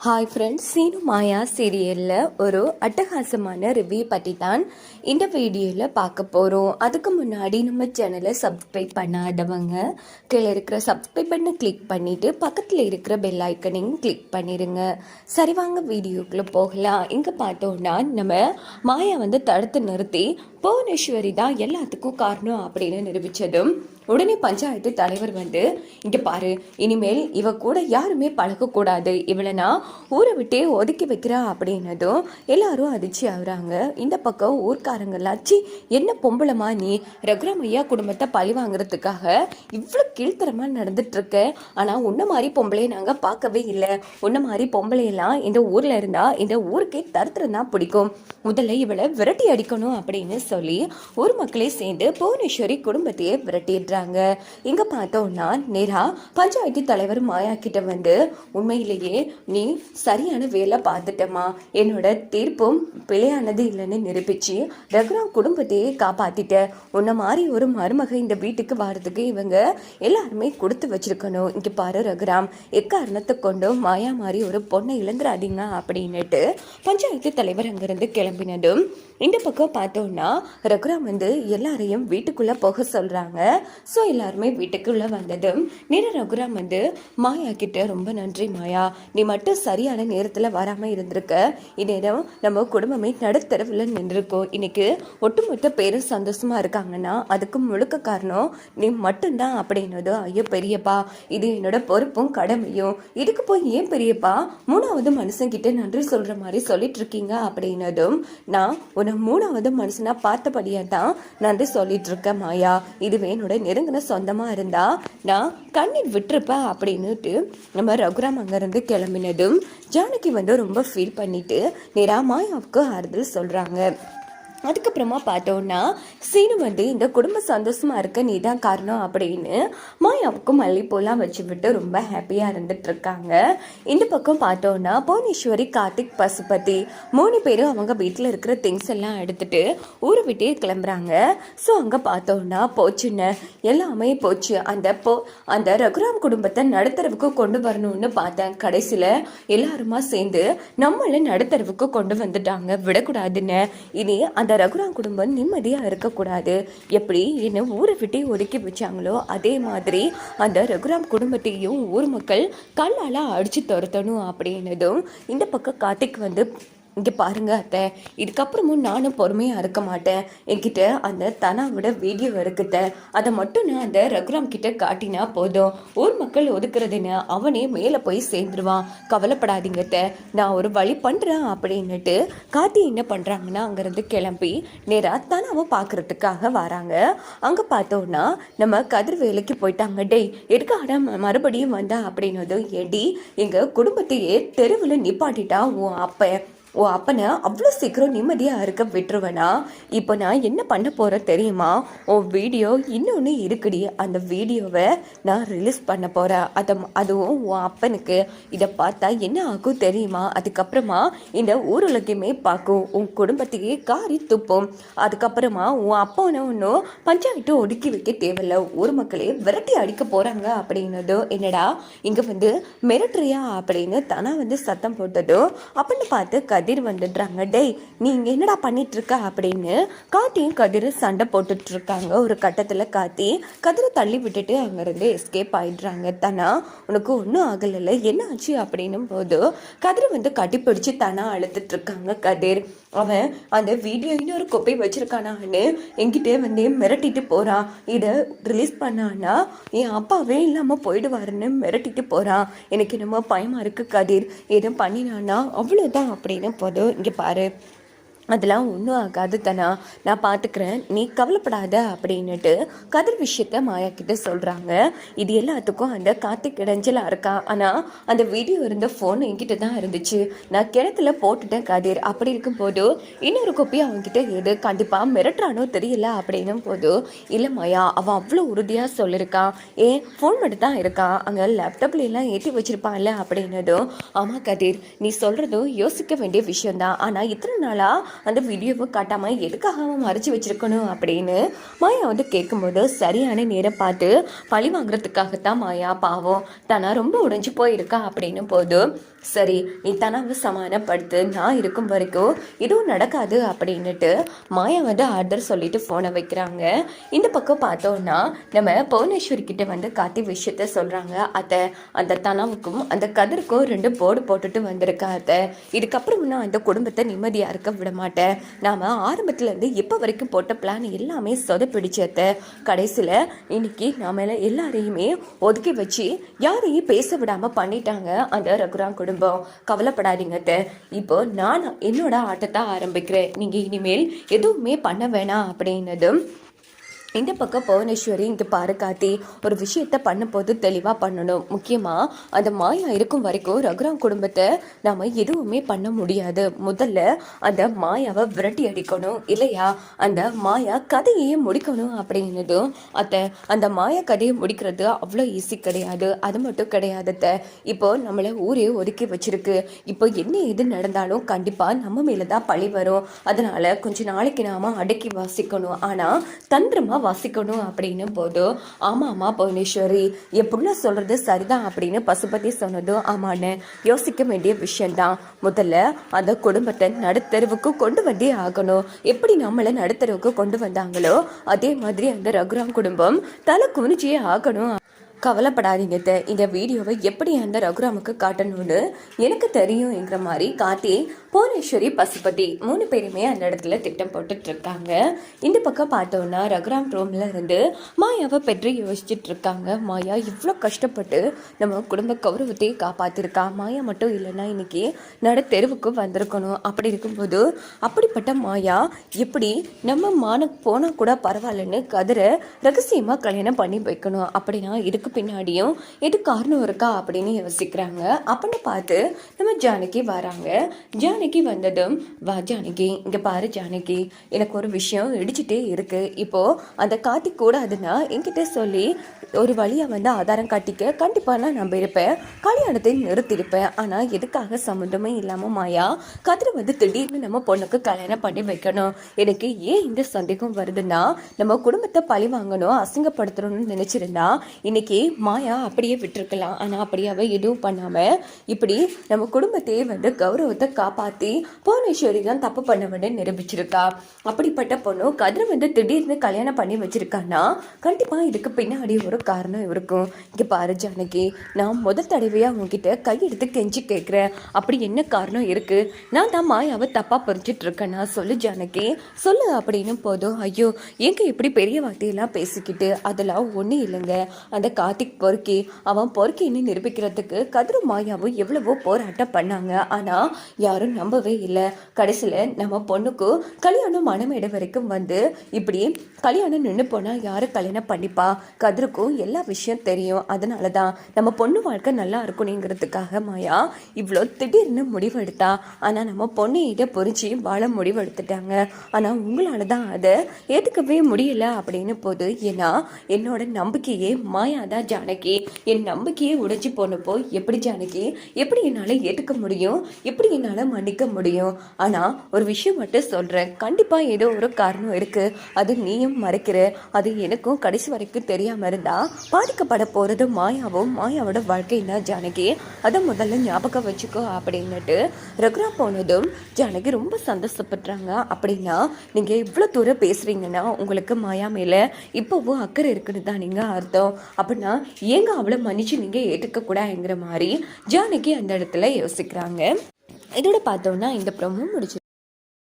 Hi friends Seenu மாயா சீரியலில் ஒரு அட்டகாசமான ரிவ்யூ பற்றி தான் இந்த வீடியோவில் பார்க்க போகிறோம் அதுக்கு முன்னாடி நம்ம சேனலை சப்ஸ்கிரைப் பண்ணாதவங்க கீழே இருக்கிற சப்ஸ்கிரைப் பண்ண கிளிக் பண்ணிவிட்டு பக்கத்தில் இருக்கிற பெல் ஐக்கனையும் கிளிக் பண்ணிடுங்க சரி வாங்க வீடியோக்குள்ளே போகலாம். இங்கே பார்த்தோன்னா நம்ம மாயா வந்து தடுத்து நிறுத்தி புவனேஸ்வரி தான் எல்லாத்துக்கும் காரணம் அப்படின்னு நிரூபித்ததும் உடனே பஞ்சாயத்து தலைவர் வந்து இங்கே பாரு இனிமேல் இவ கூட யாருமே பழகக்கூடாது. இவளை நான் ஊரை விட்டே ஒதுக்கி வைக்கிறா அப்படின்னதும் எல்லாரும் அதிர்ச்சி ஆகுறாங்க. இந்த பக்கம் ஊர்க்காரங்களாச்சு என்ன பொம்பளமா நீ? ரகுராமையா குடும்பத்தை பழி வாங்குறதுக்காக இவ்வளோ கீழ்த்தரமாக நடந்துட்டுருக்க. ஆனால் உன்ன மாதிரி பொம்பளையை நாங்கள் பார்க்கவே இல்லை. உன்ன மாதிரி பொம்பளையெல்லாம் இந்த ஊரில் இருந்தால் இந்த ஊருக்கே தருத்திரம் தான் பிடிக்கும். முதல்ல இவளை விரட்டி அடிக்கணும் அப்படின்னு சொல்லி ஊர் மக்களே சேர்ந்து புவனேஸ்வரி குடும்பத்தையே விரட்டிடுறாங்க. இங்கே பார்த்தோம்னா நேரா பஞ்சாயத்து தலைவர் மாயா கிட்ட வந்து உண்மையிலேயே நீ சரியான வேலை பார்த்துட்டமா என்னோட தீர்ப்பும் பிழையானது இல்லைன்னு நிரூபிச்சு ரகுராம் குடும்பத்தையே காப்பாற்றிட்ட உன்ன மாதிரி ஒரு மருமக இந்த வீட்டுக்கு வர்றதுக்கு இவங்க எல்லாருமே கொடுத்து வச்சிருக்கணும். இங்கே பாரு ரகுராம் எக்காரணத்தை கொண்டும் மாயா மாதிரி ஒரு பொண்ணை இழந்துடாதீங்க அப்படின்னுட்டு பஞ்சாயத்து தலைவர் அங்கேருந்து கிளம்பினதும் இந்த பக்கம் பார்த்தோம்னா ரகுராம் வந்து எல்லாரையும் வீட்டுக்குள்ளே போக சொல்கிறாங்க ஸோ எல்லாருமே வீட்டுக்குள்ளே வந்ததும் நிற ரகுராம் வந்து மாயா கிட்ட ரொம்ப நன்றி மாயா. நீ மட்டும் சரியான நேரத்தில் வராமல் இருந்திருக்க. இந்நேரம் நம்ம குடும்பமே நடுத்தரவில் நின்றுருக்கோம். இன்னைக்கு ஒட்டுமொத்த பேரும் சந்தோஷமாக இருக்காங்கன்னா அதுக்கு முழுக்க காரணம் நீ மட்டும்தான் அப்படின்னது ஐயோ பெரியப்பா இது என்னோட பொறுப்பும் கடமையும். இதுக்கு போய் ஏன் பெரியப்பா மூணாவது மனுஷங்கிட்ட நன்றி சொல்கிற மாதிரி சொல்லிட்டு இருக்கீங்க? அப்படின்னதும் நான் உன்னை மூணாவது மனுஷனாக பார்த்தபடியாக தான் நன்றி சொல்லிட்டு இருக்கேன் மாயா. இதுவே என்னோட நெருங்கின சொந்தமா இருந்தா நான் கண்ணீர் விட்டுருப்பேன் அப்படின்னுட்டு நம்ம ரகுராம் அங்கேருந்து கிளம்பினதும் ஜானகி வந்து ரொம்ப ஃபீல் பண்ணிட்டு நேரா மாயாவுக்கு ஆறுதல் சொல்றாங்க. அதுக்கப்புறமா பார்த்தோன்னா சீனு வந்து இந்த குடும்ப சந்தோஷமாக இருக்க நீ தான் காரணம் அப்படின்னு மாயாவுக்கும் மல்லிப்பூலாம் வச்சு விட்டு ரொம்ப ஹாப்பியாக இருந்துட்டு இருக்காங்க இந்த பக்கம் பார்த்தோன்னா புவனேஸ்வரி கார்த்திக் பசுபதி மூணு பேரும் அவங்க வீட்டில் இருக்கிற திங்ஸ் எல்லாம் எடுத்துட்டு ஊரை விட்டே கிளம்புறாங்க. ஸோ அங்கே பார்த்தோன்னா போச்சுன்னு எல்லாமே போச்சு. அந்த போ அந்த ரகுராம் குடும்பத்தை நடுத்தரவுக்கு கொண்டு வரணும்னு பார்த்தேன் கடைசியில். எல்லாருமா சேர்ந்து நம்மளை நடுத்தரவுக்கு கொண்டு வந்துட்டாங்க. விடக்கூடாதுன்னு. இனி அந்த ரகுராம் குடும்பம் நிம்மதியாக இருக்கக்கூடாது. எப்படி என்னை ஊரை விட்டு ஒதுக்கி வச்சாங்களோ அதே மாதிரி அந்த ரகுராம் குடும்பத்தையும் ஊர் மக்கள் கல்லால் அடித்து துரத்தணும் அப்படின்னதும் இந்த பக்கம் கார்த்திக் வந்து இங்கே பாருங்க அத்தை. இதுக்கப்புறமும் நானும் பொறுமையாக இருக்க மாட்டேன். என்கிட்ட அந்த தனாவோட வீடியோ இருக்குத்த அதை மட்டும் நான் அந்த ரகுராம் கிட்ட காட்டினா போதும். ஊர் மக்கள் ஒதுக்குறதுன்னு அவனே மேலே போய் சேர்ந்துருவான். கவலைப்படாதீங்க அத்தை. நான் ஒரு வழி பண்ணுறேன் அப்படின்னுட்டு காட்டி என்ன பண்ணுறாங்கன்னா அங்கேருந்து கிளம்பி நேராக தனாவை பார்க்கறதுக்காக வராங்க. அங்கே பார்த்தோன்னா நம்ம கதிர் வேலைக்கு போயிட்டாங்க. டேய் எதுக்காக மறுபடியும் வந்தா அப்படின்னதும் எடி எங்கள் குடும்பத்தையே தெருவில் நிப்பாட்டிட்டா உன் அப்பன். ஓ அப்பனை அவ்வளோ சீக்கிரம் நிம்மதியாக இருக்க விட்டுருவேனா? இப்போ நான் என்ன பண்ண போகிறேன் தெரியுமா? உன் வீடியோ இன்னொன்று இருக்குடி. அந்த வீடியோவை நான் ரிலீஸ் பண்ண போகிறேன் அதை அதுவும் உன் அப்பனுக்கு. இதை பார்த்தா என்ன ஆகும் தெரியுமா? அதுக்கப்புறமா இந்த ஊருலகமே பார்க்கும். உன் குடும்பத்தையே காரி துப்பும். அதுக்கப்புறமா உன் அப்பனை ஒன்றும் பஞ்சாயத்து ஒடுக்கி வைக்க தேவையில்ல. ஊர் மக்களே விரட்டி அடிக்க போகிறாங்க அப்படின்னதோ என்னடா? இங்கே வந்து மிரட்டுறியா? அப்படின்னு தானா வந்து சத்தம் போட்டதோ அப்படின்னு பார்த்து கதிர் வந்துடுறாங்க. டேய் நீங்கள் என்னடா பண்ணிகிட்ருக்க அப்படின்னு காத்தியும் கதிர் சண்டை போட்டுட்ருக்காங்க ஒரு கட்டத்தில் காத்தி கதிரை தள்ளி விட்டுட்டு அங்கேருந்து எஸ்கேப் ஆகிடுறாங்க தானா உனக்கு ஒன்றும் ஆகலைல்ல என்ன ஆச்சு அப்படின்னும் போது கதிரை வந்து கட்டிப்பிடிச்சு தானா அழுத்துட்ருக்காங்க கதிர் அவன் அந்த வீடியோ இன்னொரு கொப்பை வச்சுருக்கானான்னு என்கிட்ட வந்து மிரட்டிட்டு போகிறான் இதை ரிலீஸ் பண்ணான்னா என் அப்பாவே இல்லாமல் போயிடுவாருன்னு மிரட்டிட்டு போகிறான் எனக்கு என்னமோ பயமாக இருக்குது கதிர். எதுவும் பண்ணினான்னா அவ்வளோதான் அப்படின்னு போதும் இங்கே பாரு அதெல்லாம் ஒன்றும் ஆகாது தானா. நான் பார்த்துக்கிறேன் நீ கவலைப்படாத அப்படின்னுட்டு கதிர் விஷயத்த மாயா கிட்ட சொல்கிறாங்க இது எல்லாத்துக்கும் அந்த கார்த்திக் இடைஞ்சலாக இருக்கா? ஆனால் அந்த வீடியோ இருந்த ஃபோன் என்கிட்ட தான் இருந்துச்சு. நான் கிணத்துல போட்டுட்டேன் கதிர். அப்படி இருக்கும்போது இன்னொரு கொப்பி அவன்கிட்ட எது கண்டிப்பாக மிரட்டுறானோ தெரியல அப்படின்னும் போது இல்லை மாயா அவன் அவ்வளோ உறுதியாக சொல்லியிருக்கான் ஏன் ஃபோன் மட்டும் தான் இருக்கான் அங்கே லேப்டாப்ல எல்லாம் ஏற்றி வச்சிருப்பான்ல? அப்படின்னதும் ஆமாம் கதிர் நீ சொல்கிறதும் யோசிக்க வேண்டிய விஷயம்தான். ஆனால் இத்தனை நாளாக அந்த வீடியோவை காட்டாமல் எதுக்காக அவன் மறைச்சு வச்சிருக்கணும் அப்படின்னு மாயா வந்து கேட்கும்போது சரியான நேரம் பார்த்து பழி வாங்குறதுக்காகத்தான் மாயா பாவம் தானா ரொம்ப உடைஞ்சு போயிருக்கா அப்படின்னு போது சரி நீ தனவு சமாதானப்படுத்து நான் இருக்கும் வரைக்கும் எதுவும் நடக்காது அப்படின்னுட்டு மாயா வந்து ஆர்டர் சொல்லிட்டு ஃபோனை வைக்கிறாங்க. இந்த பக்கம் பார்த்தோன்னா நம்ம புவனேஸ்வரி கிட்ட வந்து காத்தி விஷயத்த சொல்கிறாங்க அத்தை. அந்த தனவுக்கும் அந்த கதிர்க்கும் ரெண்டு போர்டு போட்டுட்டு வந்திருக்கா அத்தை. இதுக்கப்புறம் நான் அந்த குடும்பத்தை நிம்மதியாக இருக்க விட மாட்டேன். நாம் ஆரம்பத்துலேருந்து இப்போ வரைக்கும் போட்ட பிளான் எல்லாமே சொதப்பிடிச்சு அத்தை. கடைசியில் இன்னைக்கு நாம எல்லாரையுமே ஒதுக்கி வச்சு யாரையும் பேச விடாமல் பண்ணிட்டாங்க அந்த ரகுராம் குடும்பம் கவலைப்படாதீங்க அத்தை. இப்போ நான் என்னோட ஆட்டத்தை ஆரம்பிக்கிறேன் நீங்கள் இனிமேல் எதுவுமே பண்ண வேணாம் அப்படின்னதும் இந்த பக்கம் புவனேஸ்வரி இங்கே பாரு காத்தி ஒரு விஷயத்த பண்ணும்போது தெளிவாக பண்ணணும். முக்கியமாக அந்த மாயா இருக்கும் வரைக்கும் ரகுராம் குடும்பத்தை நாம் எதுவுமே பண்ண முடியாது. முதல்ல அந்த மாயாவை விரட்டி அடிக்கணும் இல்லையா? அந்த மாயா கதையே முடிக்கணும் அப்படின்னதும் அத்தை அந்த மாயா கதையை முடிக்கிறது அவ்வளோ ஈஸி கிடையாது. அது மட்டும் கிடையாது அத்தை. இப்போ நம்மளை ஊரே ஒதுக்கி வச்சிருக்கு. இப்போ என்ன எது நடந்தாலும் கண்டிப்பாக நம்ம மேலே தான் பழி வரும். அதனால கொஞ்சம் நாளைக்கு நாம அடக்கி வாசிக்கணும். ஆனால் தந்திரமாக தந்திரமா வாசிக்கணும் அப்படின்னு போதும். ஆமா ஆமா புவனேஸ்வரி. எப்படின்னு சொல்கிறது சொல்றது சரிதான் அப்படின்னு பசுபதி சொன்னதும் ஆமான்னு யோசிக்க வேண்டிய விஷயம்தான். முதல்ல அந்த குடும்பத்தை நடுத்தருவுக்கு கொண்டு வந்தே ஆகணும். எப்படி நம்மளை நடுத்தருவுக்கு கொண்டு வந்தாங்களோ அதே மாதிரி அந்த ரகுராம் குடும்பம் தலை குனிஞ்சியே ஆகணும். கவலைப்படாதீங்க இந்த வீடியோவை எப்படி அந்த ரகுராமுக்கு காட்டணும்னு எனக்கு தெரியும்ங்கிற மாதிரி காட்டி புவனேஸ்வரி பசுபதி மூணு பேருமே அந்த இடத்துல திட்டம் போட்டுட்டு இருக்காங்க இந்த பக்கம் பார்த்தோன்னா ரகுராம் ரூம்ல இருந்து மாயாவை பெற்று யோசிச்சுட்டு இருக்காங்க மாயா இவ்வளோ கஷ்டப்பட்டு நம்ம குடும்ப கௌரவத்தையே காப்பாத்திருக்கா. மாயா மட்டும் இல்லைன்னா இன்னைக்கு நட தெருவுக்கு வந்திருக்கணும். அப்படி இருக்கும்போது அப்படிப்பட்ட மாயா எப்படி நம்ம மான போனா கூட பரவாயில்லன்னு கதிரை ரகசியமா கல்யாணம் பண்ணி வைக்கணும். அப்படின்னா இதுக்கு பின்னாடியும் எது காரணம் இருக்கா அப்படின்னு யோசிக்கிறாங்க. அப்படின்னு பார்த்து நம்ம ஜானகி வராங்க. ஜானகி வந்ததும் வா ஜானகி இங்கே பாரு ஜானகி. எனக்கு ஒரு விஷயம் இடிச்சிட்டே இருக்கு. இப்போ அந்த காத்தி கூடாதுன்னா என்கிட்ட சொல்லி ஒரு வழியா வந்து ஆதாரம் காட்டிக்க கண்டிப்பா நான் நம்ப இருப்பேன் கல்யாணத்தை நிறுத்தியிருப்பேன். ஆனா எதுக்காக சம்மந்தமே இல்லாமல் மாயா கதிரை வந்து திடீர்னு நம்ம பொண்ணுக்கு கல்யாணம் பண்ணி வைக்கணும். எனக்கு ஏன் இந்த சந்தேகம் வருதுன்னா நம்ம குடும்பத்தை பழி வாங்கணும் அசிங்கப்படுத்தணும்னு நினைச்சிருந்தா இன்னைக்கு மாயா அப்படியே விட்டுருக்கலாம். ஆனால் அப்படியே எதுவும் பண்ணாம இப்படி நம்ம குடும்பத்தையே வந்து கௌரவத்தை காப்பாத்தி புவனேஸ்வரி தான் தப்பு பண்ணவனே நிரூபிச்சிருக்கா. அப்படிப்பட்ட பொண்ணு கதிரை வந்து திடீர்னு கல்யாணம் பண்ணி வச்சிருக்கான்னா கண்டிப்பாக இதுக்கு பின்னாடி ஒரு காரணம் இருக்கும். இங்கே பாரு ஜானகி நான் முதல் தடவையாக உங்ககிட்ட கையெடுத்து கெஞ்சி கேட்குறேன் அப்படி என்ன காரணம் இருக்கு? நான் தான் மாயாவை தப்பாக புரிஞ்சிட்டு இருக்கேன்னா சொல்லு ஜானகி. சொல்லு அப்படின்னு போதும். ஐயோ எங்க இப்படி பெரிய வார்த்தையெல்லாம் பேசிக்கிட்டு? அதெல்லாம் ஒன்றும் இல்லைங்க. அந்த கார்த்திக் பொறுக்கி அவன் பொறுக்கின்னு நிரூபிக்கிறதுக்கு கதிரும் மாயாவும் எவ்வளவோ போராட்டம் பண்ணாங்க. ஆனால் யாரும் நம்பவே இல்லை. கடைசியில் நம்ம பொண்ணுக்கு கல்யாணம் மனமேட வரைக்கும் வந்து இப்படி கல்யாணம் நின்று போனால் யார் கல்யாணம் பண்ணிப்பா? கதிருக்கும் எல்லா விஷயம் தெரியும். அதனால தான் நம்ம பொண்ணு வாழ்க்கை நல்லா இருக்கணுங்கிறதுக்காக மாயா இவ்வளோ திடீர்னு முடிவெடுத்தா. ஆனால் நம்ம பொண்ணு இதை புரிஞ்சு வாழ முடிவெடுத்துட்டாங்க. ஆனால் உங்களால் தான் அதை ஏற்றுக்கவே முடியல அப்படின்னு போது ஏன்னா என்னோட நம்பிக்கையே மாயா தான் ஜானகி. என் நம்பிக்கையே உடைச்சி போனப்போ எப்படி ஜானகி? எப்படி என்னால் ஏற்றுக்க முடியும்? எப்படி என்னால் மன்னிக்க முடியும். ஆனால் ஒரு விஷயம் மட்டும் சொல்கிறேன் கண்டிப்பாக ஏதோ ஒரு காரணம் இருக்குது அது நீயும் மறைக்கிற. அது எனக்கும் கடைசி வரைக்கும் தெரியாமல் இருந்தால் பாதிக்கப்பட போகிறது மாயாவும் மாயாவோட வாழ்க்கை தான் ஜானகி. அதை முதல்ல ஞாபகம் வச்சுக்கோ அப்படின்னுட்டு ரகுரா போனதும் ஜானகி ரொம்ப சந்தோஷப்படுறாங்க. அப்படின்னா நீங்கள் இவ்வளோ தூரம் பேசுகிறீங்கன்னா உங்களுக்கு மாயா மேலே இப்போவும் அக்கறை இருக்குன்னு தான் நீங்கள் அர்த்தம். அப்படின்னா ஏங்க அவளை மன்னிச்சு நீங்கள் ஏற்றுக்கக்கூடாதுங்கிற மாதிரி ஜானகி அந்த இடத்துல யோசிக்கிறாங்க. இதோட பார்த்தோன்னா இந்த ப்ரோமோ முடிச்சு